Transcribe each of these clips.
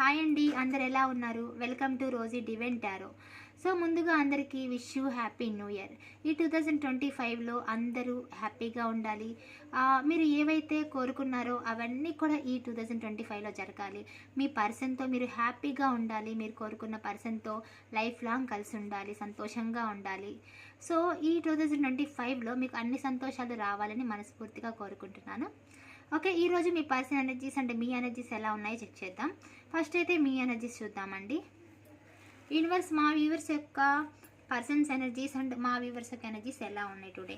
Hi అండి అందరు ఎలా ఉన్నారు? వెల్కమ్ టు రోజీ డివెంటారో సో ముందుగా అందరికీ wish you happy new year. ఈ టూ థౌజండ్ ట్వంటీ ఫైవ్లో అందరూ హ్యాపీగా ఉండాలి. మీరు ఏవైతే కోరుకున్నారో అవన్నీ కూడా ఈ టూ థౌజండ్ ట్వంటీ ఫైవ్లో జరగాలి. మీ పర్సన్తో మీరు హ్యాపీగా ఉండాలి. మీరు కోరుకున్న పర్సన్తో లైఫ్ లాంగ్ కలిసి ఉండాలి సంతోషంగా ఉండాలి. సో ఈ టూ థౌజండ్ ట్వంటీ ఫైవ్లో మీకు అన్ని సంతోషాలు రావాలని మనస్ఫూర్తిగా కోరుకుంటున్నాను. ఓకే ఈరోజు మీ పర్సన్ ఎనర్జీస్ అంటే మీ ఎనర్జీస్ ఎలా ఉన్నాయో చెక్ చేద్దాం. ఫస్ట్ అయితే మీ ఎనర్జీస్ చూద్దామండి. యూనివర్స్ మా వ్యూవర్స్ యొక్క పర్సన్స్ ఎనర్జీస్ అండ్ మా వ్యూవర్స్ యొక్క ఎనర్జీస్ ఎలా ఉన్నాయి టుడే?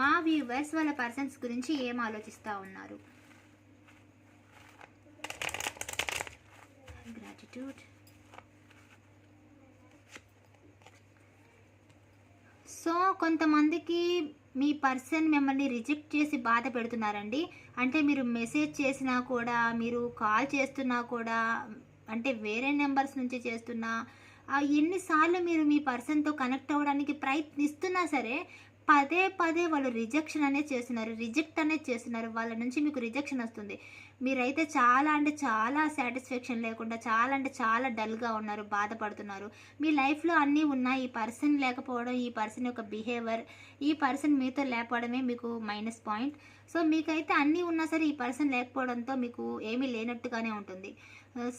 మా వ్యూవర్స్ వాళ్ళ పర్సన్స్ గురించి ఏం ఆలోచిస్తూ ఉన్నారు? గ్రాటిట్యూడ్ సో కొంతమందికి మీ పర్సన్ మిమ్మల్ని రిజెక్ట్ చేసి బాధ పెడుతున్నారండి. అంటే మీరు మెసేజ్ చేసినా కూడా మీరు కాల్ చేస్తున్నా కూడా అంటే వేరే నెంబర్స్ నుంచి చేస్తున్నా ఎన్నిసార్లు మీరు మీ పర్సన్తో కనెక్ట్ అవ్వడానికి ప్రయత్నిస్తున్నా సరే పదే పదే వాళ్ళు రిజెక్షన్ అనేది చేస్తున్నారు రిజెక్ట్ అనేది చేస్తున్నారు. వాళ్ళ నుంచి మీకు రిజెక్షన్ వస్తుంది. మీరైతే చాలా అంటే చాలా సాటిస్ఫాక్షన్ లేకుండా చాలా అంటే చాలా డల్గా ఉన్నారు బాధపడుతున్నారు. మీ లైఫ్లో అన్నీ ఉన్నాయి ఈ పర్సన్ లేకపోవడం ఈ పర్సన్ యొక్క బిహేవియర్ ఈ పర్సన్ మీతో లేకపోవడమే మీకు మైనస్ పాయింట్ సో మీకైతే అన్నీ ఉన్నా సరే ఈ పర్సన్ లేకపోవడంతో మీకు ఏమీ లేనట్టుగానే ఉంటుంది.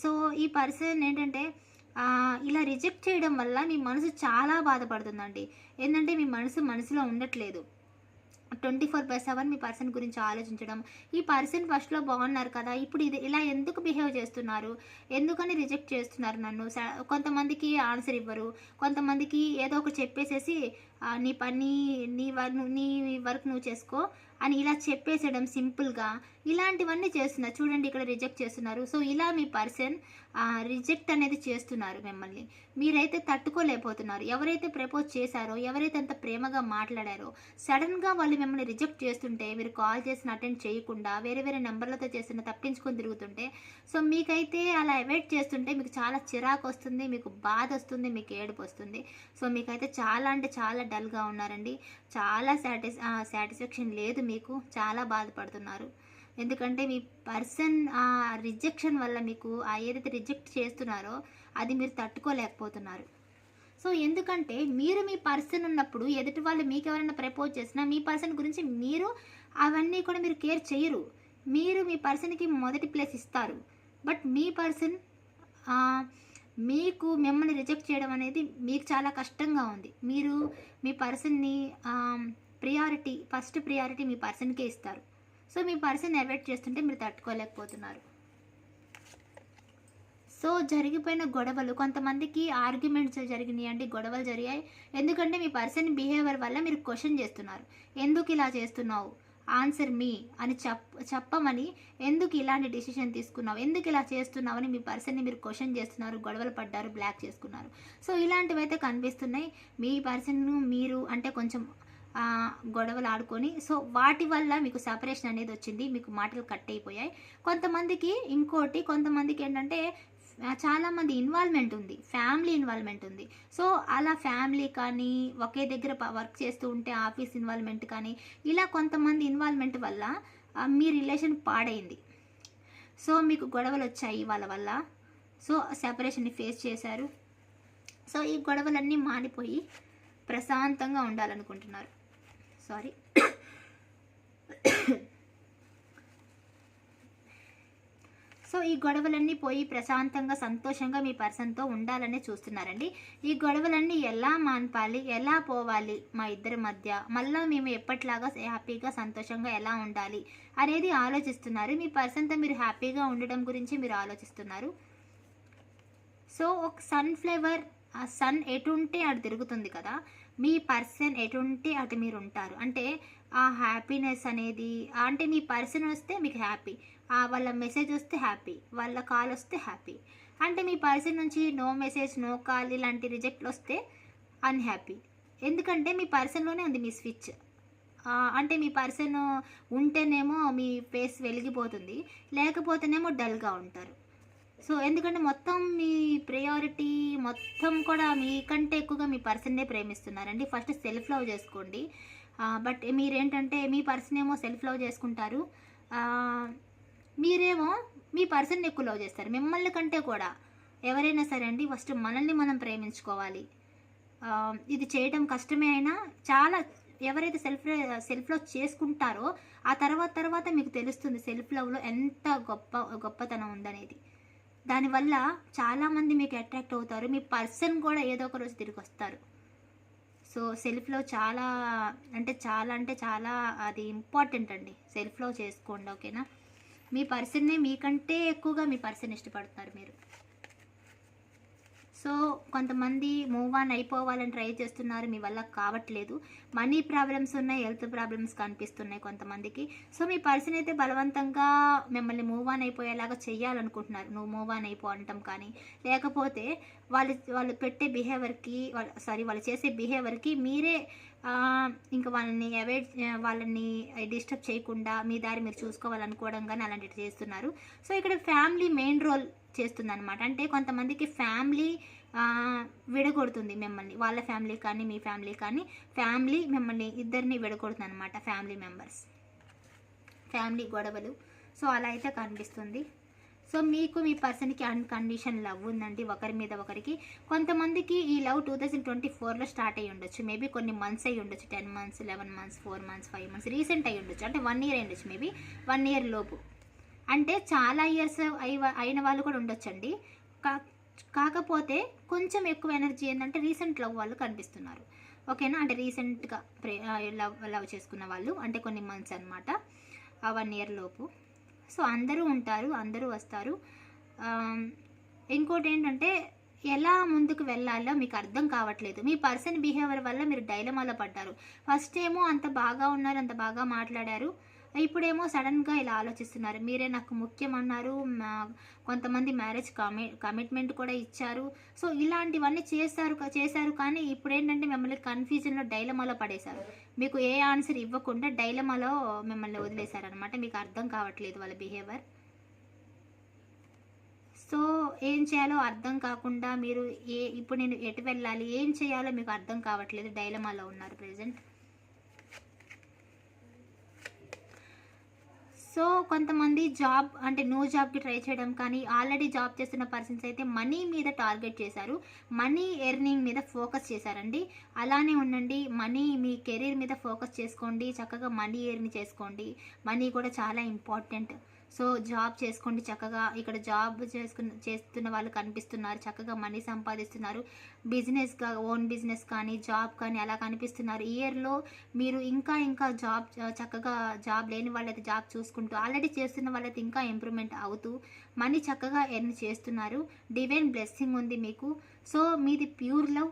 సో ఈ పర్సన్ ఏంటంటే ఇలా రిజెక్ట్ చేయడం వల్ల మీ మనసు చాలా బాధపడుతుందండి. ఏంటంటే మీ మనసు మనసులో ఉండట్లేదు. ట్వంటీ ఫోర్ బై సెవెన్ మీ పర్సన్ గురించి ఆలోచించడం. ఈ పర్సన్ ఫస్ట్లో బాగున్నారు కదా ఇప్పుడు ఇది ఇలా ఎందుకు బిహేవ్ చేస్తున్నారు? ఎందుకని రిజెక్ట్ చేస్తున్నారు నన్ను? స- కొంతమందికి ఆన్సర్ ఇవ్వరు. కొంతమందికి ఏదో ఒకటి చెప్పేసేసి నీ పని నీ వర్క్ నీ వర్క్ నువ్వు చేసుకో అని ఇలా చెప్పేసేయడం సింపుల్గా. ఇలాంటివన్నీ చేస్తున్నారు. చూడండి ఇక్కడ రిజెక్ట్ చేస్తున్నారు. సో ఇలా మీ పర్సన్ రిజెక్ట్ అనేది చేస్తున్నారు మిమ్మల్ని. మీరైతే తట్టుకోలేకపోతున్నారు. ఎవరైతే ప్రపోజ్ చేశారో ఎవరైతే అంత ప్రేమగా మాట్లాడారో సడన్గా వాళ్ళు మిమ్మల్ని రిజెక్ట్ చేస్తుంటే మీరు కాల్ చేసిన అటెండ్ చేయకుండా వేరే వేరే నెంబర్లతో చేస్తున్న తప్పించుకొని తిరుగుతుంటే సో మీకైతే అలా అవాయిడ్ చేస్తుంటే మీకు చాలా చిరాకు వస్తుంది మీకు బాధ వస్తుంది మీకు ఏడుపు వస్తుంది. సో మీకైతే చాలా అంటే చాలా డల్గా ఉన్నారండి. చాలా సాటిస్ సాటిస్ఫాక్షన్ లేదు మీకు. చాలా బాధపడుతున్నారు. ఎందుకంటే మీ పర్సన్ ఆ రిజెక్షన్ వల్ల మీకు ఆ ఏదైతే రిజెక్ట్ చేస్తున్నారో అది మీరు తట్టుకోలేకపోతున్నారు. సో ఎందుకంటే మీరు మీ పర్సన్ ఉన్నప్పుడు ఎదుటి వాళ్ళు మీకు ఎవరైనా ప్రపోజ్ చేసినా మీ పర్సన్ గురించి మీరు అవన్నీ కూడా మీరు కేర్ చేయరు. మీరు మీ పర్సన్కి మొదటి ప్లేస్ ఇస్తారు. బట్ మీ పర్సన్ మీకు మిమ్మల్ని రిజెక్ట్ చేయడం అనేది మీకు చాలా కష్టంగా ఉంది. మీరు మీ పర్సన్ని ప్రియారిటీ ఫస్ట్ ప్రియారిటీ మీ పర్సన్కే ఇస్తారు. సో మీ పర్సన్ అవాయిడ్ చేస్తుంటే మీరు తట్టుకోలేకపోతున్నారు. సో జరిగిపోయిన గొడవలు కొంతమందికి ఆర్గ్యుమెంట్స్ జరిగినాయి అంటే గొడవలు జరిగాయి. ఎందుకంటే మీ పర్సన్ బిహేవియర్ వల్ల మీరు క్వశ్చన్ చేస్తున్నారు. ఎందుకు ఇలా చేస్తున్నావు? ఆన్సర్ మీ అని చెప్ చెప్పమని ఎందుకు ఇలాంటి డిసిషన్ తీసుకున్నావు? ఎందుకు ఇలా చేస్తున్నావు అని మీ పర్సన్ని మీరు క్వశ్చన్ చేస్తున్నారు గొడవలు పడ్డారు బ్లాక్ చేసుకున్నారు. సో ఇలాంటివి అయితే కనిపిస్తున్నాయి. మీ పర్సన్ను మీరు అంటే కొంచెం గొడవలు ఆడుకొని సో వాటి వల్ల మీకు సపరేషన్ అనేది వచ్చింది. మీకు మాటలు కట్ అయిపోయాయి. కొంతమందికి ఇంకోటి కొంతమందికి ఏంటంటే చాలామంది ఇన్వాల్వ్మెంట్ ఉంది ఫ్యామిలీ ఇన్వాల్వ్మెంట్ ఉంది. సో అలా ఫ్యామిలీ కానీ ఒకే దగ్గర వర్క్ చేస్తూ ఉంటే ఆఫీస్ ఇన్వాల్వ్మెంట్ కానీ ఇలా కొంతమంది ఇన్వాల్వ్మెంట్ వల్ల మీ రిలేషన్ పాడైంది. సో మీకు గొడవలు వచ్చాయి వాళ్ళ వల్ల. సో సెపరేషన్ని ఫేస్ చేశారు. సో ఈ గొడవలన్నీ మానిపోయి ప్రశాంతంగా ఉండాలనుకుంటున్నారు. సారీ సో ఈ గొడవలన్నీ పోయి ప్రశాంతంగా సంతోషంగా మీ పర్సన్తో ఉండాలని చూస్తున్నారండి. ఈ గొడవలన్నీ ఎలా మాన్పాలి? ఎలా పోవాలి మా ఇద్దరి మధ్య? మళ్ళీ మేము ఎప్పటిలాగా హ్యాపీగా సంతోషంగా ఎలా ఉండాలి అనేది ఆలోచిస్తున్నారు. మీ పర్సన్తో మీరు హ్యాపీగా ఉండడం గురించి మీరు ఆలోచిస్తున్నారు. సో ఒక సన్ఫ్లవర్ ఆ సన్ ఎటుంటే అటు తిరుగుతుంది కదా మీ పర్సన్ ఎటుంటే అటు మీరు ఉంటారు. అంటే ఆ హ్యాపీనెస్ అనేది అంటే మీ పర్సన్ వస్తే మీకు హ్యాపీ. వాళ్ళ మెసేజ్ వస్తే హ్యాపీ వాళ్ళ కాల్ వస్తే హ్యాపీ అంటే మీ పర్సన్ నుంచి నో మెసేజ్ నో కాల్ ఇలాంటి రిజెక్ట్లు వస్తే అన్హ్యాపీ ఎందుకంటే మీ పర్సన్లోనే ఉంది మీ స్విచ్ అంటే మీ పర్సన్ ఉంటేనేమో మీ ఫేస్ వెలిగిపోతుంది లేకపోతేనేమో డల్గా ఉంటారు. సో ఎందుకంటే మొత్తం మీ ప్రయారిటీ మొత్తం కూడా మీకంటే ఎక్కువగా మీ పర్సన్నే ప్రేమిస్తున్నారండి. ఫస్ట్ సెల్ఫ్ లవ్ చేసుకోండి. బట్ మీరేంటంటే మీ పర్సన్ ఏమో సెల్ఫ్ లవ్ చేసుకుంటారు. మీరేమో మీ పర్సన్ ఎక్కువ లవ్ చేస్తారు మిమ్మల్ని కంటే కూడా. ఎవరైనా సరే అండి ఫస్ట్ మనల్ని మనం ప్రేమించుకోవాలి. ఇది చేయడం కష్టమే అయినా చాలా ఎవరైతే సెల్ఫ్ సెల్ఫ్ లవ్ చేసుకుంటారో ఆ తర్వాత తర్వాత మీకు తెలుస్తుంది సెల్ఫ్ లవ్లో ఎంత గొప్ప గొప్పతనం ఉందనేది. దానివల్ల చాలామంది మీకు అట్రాక్ట్ అవుతారు మీ పర్సన్ కూడా ఏదో ఒక రోజు తిరిగి వస్తారు. సో సెల్ఫ్లో చాలా అంటే చాలా అంటే చాలా అది ఇంపార్టెంట్ అండి. సెల్ఫ్లో చేసుకోండి ఓకేనా? మీ పర్సన్నే మీకంటే ఎక్కువగా మీ పర్సన్ ఇష్టపడుతున్నారు మీరు. సో కొంతమంది మూవ్ ఆన్ అయిపోవాలని ట్రై చేస్తున్నారు మీ వల్ల కావట్లేదు. మనీ ప్రాబ్లమ్స్ ఉన్నాయి హెల్త్ ప్రాబ్లమ్స్ కనిపిస్తున్నాయి కొంతమందికి. సో మీ పర్సన్ అయితే బలవంతంగా మిమ్మల్ని మూవ్ ఆన్ అయిపోయేలాగా చెయ్యాలనుకుంటున్నారు. నువ్వు మూవ్ ఆన్ అయిపో అంటాం కానీ లేకపోతే వాళ్ళు వాళ్ళు పెట్టే బిహేవియర్కి వాళ్ళ సారీ వాళ్ళు చేసే బిహేవియర్కి మీరే ఇంకా వాళ్ళని అవాయిడ్ వాళ్ళని డిస్టర్బ్ చేయకుండా మీ దారి మీరు చూసుకోవాలనుకోవడం కానీ అలాంటివి చేస్తున్నారు. సో ఇక్కడ ఫ్యామిలీ మెయిన్ రోల్ చేస్తుంది అనమాట అంటే కొంతమందికి ఫ్యామిలీ విడగొడుతుంది మిమ్మల్ని. వాళ్ళ ఫ్యామిలీ కానీ మీ ఫ్యామిలీ కానీ ఫ్యామిలీ మిమ్మల్ని ఇద్దరిని విడగొడుతుంది అనమాట ఫ్యామిలీ మెంబర్స్. ఫ్యామిలీ గొడవలు. సో అలా అయితే కనిపిస్తుంది. సో మీకు మీ పర్సన్కి అన్కండిషన్ లవ్ ఉందండి ఒకరి మీద ఒకరికి. కొంతమందికి ఈ లవ్ టూ థౌజండ్ ట్వంటీ ఫోర్లో స్టార్ట్ అయ్యి ఉండొచ్చు. మేబీ కొన్ని మంత్స్ అయ్యి ఉండొచ్చు. Ten months eleven months four months five months recent అయ్యి ఉండొచ్చు. అంటే వన్ ఇయర్ అయ్యి ఉండొచ్చు మేబీ వన్ ఇయర్ లోపు. అంటే చాలా ఇయర్స్ అయి అయిన వాళ్ళు కూడా ఉండొచ్చండి. కా కాకపోతే కొంచెం ఎక్కువ ఎనర్జీ ఏంటంటే రీసెంట్ లవ్ వాళ్ళు కనిపిస్తున్నారు. ఓకేనా అంటే రీసెంట్గా ప్రే లవ్ లవ్ చేసుకున్న వాళ్ళు. అంటే కొన్ని మంత్స్ అనమాట వన్ ఇయర్ లోపు. సో అందరూ ఉంటారు అందరూ వస్తారు. ఇంకోటి ఏంటంటే ఎలా ముందుకు వెళ్ళాలో మీకు అర్థం కావట్లేదు. మీ పర్సన్ బిహేవియర్ వల్ల మీరు డైలమాలో పడ్డారు. ఫస్ట్ ఏమో అంత బాగా ఉన్నారు అంత బాగా మాట్లాడారు. ఇప్పుడేమో సడన్గా ఇలా ఆలోచిస్తున్నారు. మీరే నాకు ముఖ్యం అన్నారు మా- కొంతమంది మ్యారేజ్ కమి కమిట్మెంట్ కూడా ఇచ్చారు. సో ఇలాంటివన్నీ చేస్తారు చేశారు కానీ ఇప్పుడు ఏంటంటే మిమ్మల్ని కన్ఫ్యూజన్లో డైలమాలో పడేశారు. మీకు ఏ ఆన్సర్ ఇవ్వకుండా డైలమాలో మిమ్మల్ని వదిలేశారనమాట మీకు అర్థం కావట్లేదు వాళ్ళ బిహేవియర్. సో ఏం చేయాలో అర్థం కాకుండా మీరు ఏ ఇప్పుడు నేను ఎటు వెళ్ళాలి ఏం చేయాలో మీకు అర్థం కావట్లేదు డైలమాలో ఉన్నారు ప్రజెంట్. సో కొంతమంది జాబ్ అంటే నో జాబ్కి ట్రై చేయడం కానీ ఆల్రెడీ జాబ్ చేస్తున్న పర్సన్స్ అయితే మనీ మీద టార్గెట్ చేశారు. మనీ ఎర్నింగ్ మీద ఫోకస్ చేశారండి. అలానే ఉండండి మనీ మీ కెరీర్ మీద ఫోకస్ చేసుకోండి చక్కగా మనీ ఎర్న్ చేసుకోండి. మనీ కూడా చాలా ఇంపార్టెంట్. సో జాబ్ చేసుకోండి చక్కగా. ఇక్కడ జాబ్ చేసుకున్న చేస్తున్న వాళ్ళు కనిపిస్తున్నారు. చక్కగా మనీ సంపాదిస్తున్నారు. బిజినెస్గా ఓన్ బిజినెస్ కానీ జాబ్ కానీ అలా కనిపిస్తున్నారు. ఇయర్లో మీరు ఇంకా ఇంకా జాబ్ చక్కగా జాబ్ లేని వాళ్ళైతే జాబ్ చూసుకుంటూ ఆల్రెడీ చేస్తున్న వాళ్ళైతే ఇంకా ఇంప్రూవ్మెంట్ అవుతూ మనీ చక్కగా ఎర్న్ చేస్తున్నారు. డివైన్ బ్లెస్సింగ్ ఉంది మీకు. సో మీది ప్యూర్ లవ్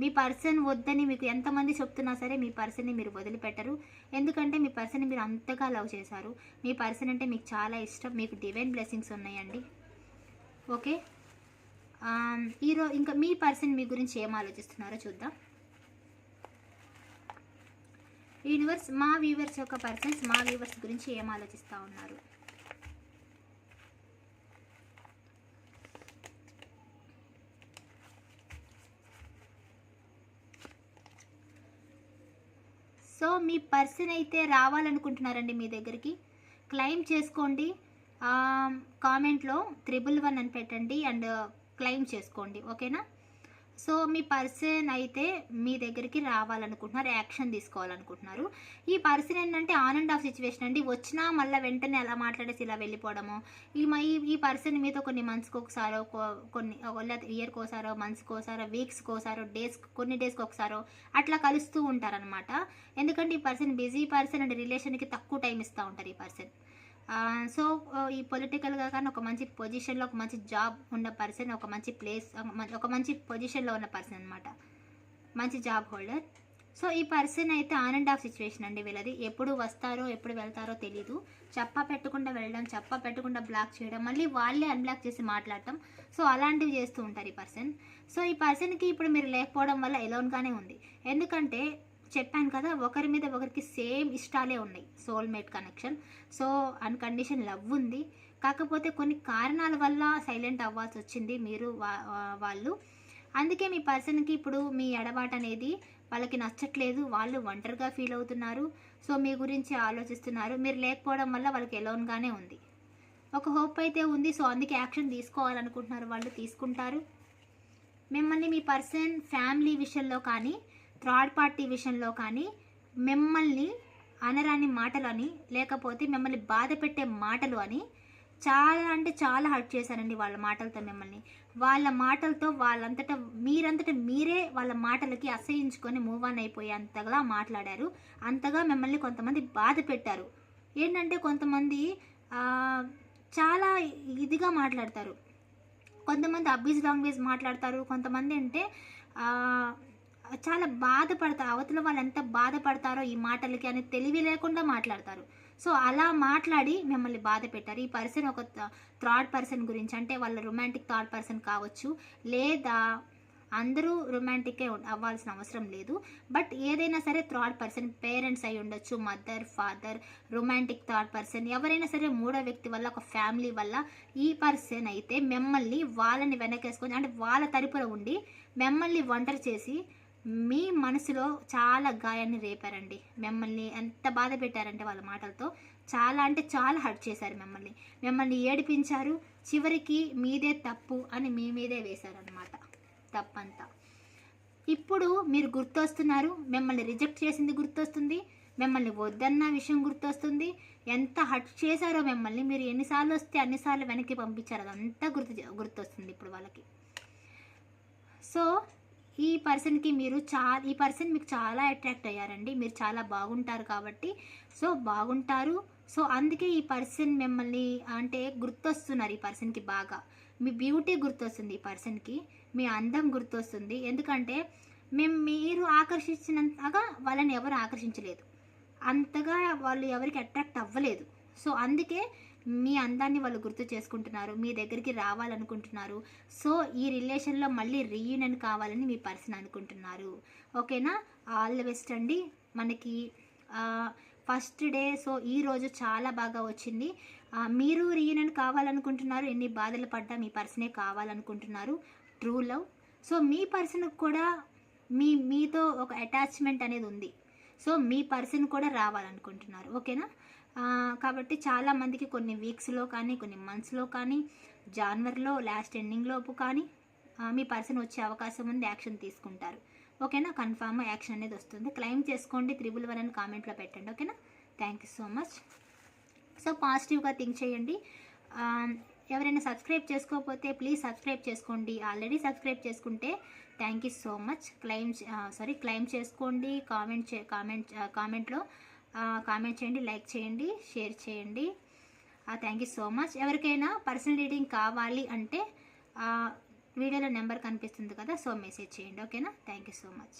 మీ పర్సన్ వద్దని మీకు ఎంతమంది చెప్తున్నా సరే మీ పర్సన్ని మీరు వదిలిపెట్టరు. ఎందుకంటే మీ పర్సన్ని మీరు అంతగా లవ్ చేశారు. మీ పర్సన్ అంటే మీకు చాలా ఇష్టం. మీకు డివైన్ బ్లెస్సింగ్స్ ఉన్నాయండి. ఓకే? ఈరో ఇంకా మీ పర్సన్ మీ గురించి ఏం ఆలోచిస్తున్నారో చూద్దాం. యూనివర్స్ మా వ్యూవర్స్ యొక్క పర్సన్స్ మా వ్యూవర్స్ గురించి ఏం ఆలోచిస్తూ ఉన్నారు? సో మీ పర్సన్ అయితే రావాలనుకుంటున్నారండి మీ దగ్గరికి క్లెయిమ్ చేసుకోండి. కామెంట్లో త్రిబుల్ వన్ అని పెట్టండి అండ్ క్లెయిమ్ చేసుకోండి. ఓకేనా? సో మీ పర్సన్ అయితే మీ దగ్గరికి రావాలనుకుంటున్నారు యాక్షన్ తీసుకోవాలనుకుంటున్నారు. ఈ పర్సన్ ఏంటంటే ఆన్ అండ్ ఆఫ్ సిచ్యువేషన్ అండి. వచ్చినా మళ్ళీ వెంటనే అలా మాట్లాడేసి ఇలా వెళ్ళిపోవడము. ఈ మై ఈ- పర్సన్ మీతో కొన్ని మంత్స్కి ఒకసారో కొన్ని లేదా ఇయర్కి ఒకసారో మంత్స్కి ఒకసారో వీక్స్కి ఒకసారో డేస్ కొన్ని డేస్కి ఒకసారో అట్లా కలుస్తూ ఉంటారనమాట ఎందుకంటే ఈ పర్సన్ బిజీ పర్సన్ అండ్ రిలేషన్కి తక్కువ టైం ఇస్తూ ఉంటారు ఈ పర్సన్ సో uh, ఈ పొలిటికల్గా కానీ ఒక మంచి పొజిషన్లో ఒక మంచి జాబ్ ఉన్న పర్సన్ ఒక మంచి ప్లేస్ ఒక మంచి పొజిషన్లో ఉన్న పర్సన్ అనమాట మంచి జాబ్ హోల్డర్ సో ఈ పర్సన్ అయితే ఆన్ అండ్ ఆఫ్ సిచ్యువేషన్ అండి వీళ్ళది. ఎప్పుడు వస్తారో ఎప్పుడు వెళ్తారో తెలీదు. చప్ప పెట్టకుండా వెళ్ళడం చప్ప పెట్టకుండా బ్లాక్ చేయడం మళ్ళీ వాళ్ళే అన్బ్లాక్ చేసి మాట్లాడటం. సో అలాంటివి చేస్తూ ఉంటారు ఈ పర్సన్ సో ఈ పర్సన్కి ఇప్పుడు మీరు లేకపోవడం వల్ల ఎలోన్గానే ఉంది. ఎందుకంటే చెప్పాను కదా ఒకరి మీద ఒకరికి సేమ్ ఇష్టాలే ఉన్నాయి soulmate connection so uncondition love ఉంది. కాకపోతే కొన్ని కారణాల వల్ల సైలెంట్ అవ్వాల్సి వచ్చింది మీరు వా- వాళ్ళు. అందుకే మీ పర్సన్కి ఇప్పుడు మీ ఎడబాటు అనేది వాళ్ళకి నచ్చట్లేదు వాళ్ళు ఒంటరిగా ఫీల్ అవుతున్నారు. సో మీ గురించి ఆలోచిస్తున్నారు. మీరు లేకపోవడం వల్ల వాళ్ళకి ఎలోన్గానే ఉంది. ఒక హోప్ అయితే ఉంది సో అందుకే యాక్షన్ తీసుకోవాలనుకుంటున్నారు వాళ్ళు తీసుకుంటారు. మిమ్మల్ని మీ పర్సన్ ఫ్యామిలీ విషయంలో కానీ థర్డ్ పార్టీ విషయంలో కానీ మిమ్మల్ని అనరాని మాటలు అని లేకపోతే మిమ్మల్ని బాధ పెట్టే మాటలు అని చాలా అంటే చాలా హర్ట్ చేశారండి వాళ్ళ మాటలతో మిమ్మల్ని. వాళ్ళ మాటలతో వాళ్ళంతటా మీరంతటా మీరే వాళ్ళ మాటలకి అసహించుకొని మూవ్ ఆన్ అయిపోయి అంతగా మాట్లాడారు. అంతగా మిమ్మల్ని కొంతమంది బాధ పెట్టారు. ఏంటంటే కొంతమంది చాలా ఇదిగా మాట్లాడతారు. కొంతమంది అబ్బీజ్ లాంగ్వేజ్ మాట్లాడతారు. కొంతమంది అంటే చాలా బాధపడతారు. అవతల వాళ్ళు ఎంత బాధపడతారో ఈ మాటలకి అని తెలివి లేకుండా మాట్లాడతారు. సో అలా మాట్లాడి మిమ్మల్ని బాధ పెట్టారు. ఈ పర్సన్ ఒక థర్డ్ పర్సన్ గురించి అంటే వాళ్ళ రొమాంటిక్ థర్డ్ పర్సన్ కావచ్చు. లేదా అందరూ రొమాంటిక్కే అవ్వాల్సిన అవసరం లేదు. బట్ ఏదైనా సరే థర్డ్ పర్సన్ పేరెంట్స్ అయి ఉండొచ్చు. Mother father romantic third person. ఎవరైనా సరే మూడో వ్యక్తి వల్ల ఒక ఫ్యామిలీ వల్ల ఈ పర్సన్ అయితే మిమ్మల్ని వాళ్ళని వెనకేసుకొని అంటే వాళ్ళ తరపున ఉండి మిమ్మల్ని వంటర్ చేసి మీ మనసులో చాలా గాయాన్ని రేపారండి. మిమ్మల్ని ఎంత బాధ పెట్టారంటే వాళ్ళ మాటలతో చాలా అంటే చాలా హర్ట్ చేశారు మిమ్మల్ని. మిమ్మల్ని ఏడిపించారు. చివరికి మీదే తప్పు అని మీ మీదే వేశారనమాట తప్పంతా. ఇప్పుడు మీరు గుర్తొస్తున్నారు. మిమ్మల్ని రిజెక్ట్ చేసింది గుర్తొస్తుంది. మిమ్మల్ని వద్దన్న విషయం గుర్తొస్తుంది. ఎంత హట్ చేశారో మిమ్మల్ని మీరు ఎన్నిసార్లు వస్తే అన్నిసార్లు వెనక్కి పంపించారు. అదంతా గుర్తు గుర్తొస్తుంది ఇప్పుడు వాళ్ళకి. సో ఈ పర్సన్కి మీరు చా ఈ పర్సన్ మీకు చాలా అట్రాక్ట్ అయ్యారండి. మీరు చాలా బాగుంటారు కాబట్టి. సో బాగుంటారు. సో అందుకే ఈ పర్సన్ మిమ్మల్ని అంటే గుర్తొస్తున్నారు ఈ పర్సన్కి బాగా. మీ బ్యూటీ గుర్తొస్తుంది ఈ పర్సన్కి మీ అందం గుర్తొస్తుంది. ఎందుకంటే మేము మీరు ఆకర్షించినంతగా వాళ్ళని ఎవరు ఆకర్షించలేదు. అంతగా వాళ్ళు ఎవరికి అట్రాక్ట్ అవ్వలేదు. సో అందుకే మీ అందాన్ని వాళ్ళు గుర్తు చేసుకుంటున్నారు మీ దగ్గరికి రావాలనుకుంటున్నారు. సో ఈ రిలేషన్లో మళ్ళీ రీయూనియన్ కావాలని మీ పర్సన్ అనుకుంటున్నారు. ఓకేనా? ఆల్ ది బెస్ట్ అండి. మనకి ఫస్ట్ డే సో ఈ రోజు చాలా బాగా వచ్చింది. మీరు రీయూనియన్ కావాలనుకుంటున్నారు ఎన్ని బాధలు పడ్డా మీ పర్సనే కావాలనుకుంటున్నారు. ట్రూ లవ్ సో మీ పర్సన్కి కూడా మీ మీతో ఒక అటాచ్మెంట్ అనేది ఉంది. సో మీ పర్సన్ కూడా రావాలనుకుంటున్నారు. ఓకేనా? కాబట్టి చాలా మందికి కొన్ని వీక్స్లో కానీ కొన్ని మంత్స్లో కానీ జాన్వర్లో లాస్ట్ ఎండింగ్ లోపు కానీ మీ పర్సన్ వచ్చే అవకాశం ఉంది యాక్షన్ తీసుకుంటారు. ఓకేనా కన్ఫామ్ యాక్షన్ అనేది వస్తుంది. క్లెయిమ్ చేసుకోండి త్రిబుల్ వన్ అని కామెంట్లో పెట్టండి. ఓకేనా thank you so much so పాజిటివ్గా థింక్ చేయండి. ఎవరైనా సబ్స్క్రైబ్ చేసుకోకపోతే ప్లీజ్ సబ్స్క్రైబ్ చేసుకోండి. ఆల్రెడీ సబ్స్క్రైబ్ చేసుకుంటే thank you so much claim sorry claim చేసుకోండి. కామెంట్ చే కామెంట్ కామెంట్లో కామెంట్ చేయండి లైక్ చేయండి షేర్ చేయండి. థ్యాంక్ యూ సో మచ్ ఎవరికైనా పర్సనల్ రీడింగ్ కావాలి అంటే వీడియోలో నెంబర్ కనిపిస్తుంది కదా సో మెసేజ్ చేయండి. ఓకేనా థ్యాంక్ యూ సో మచ్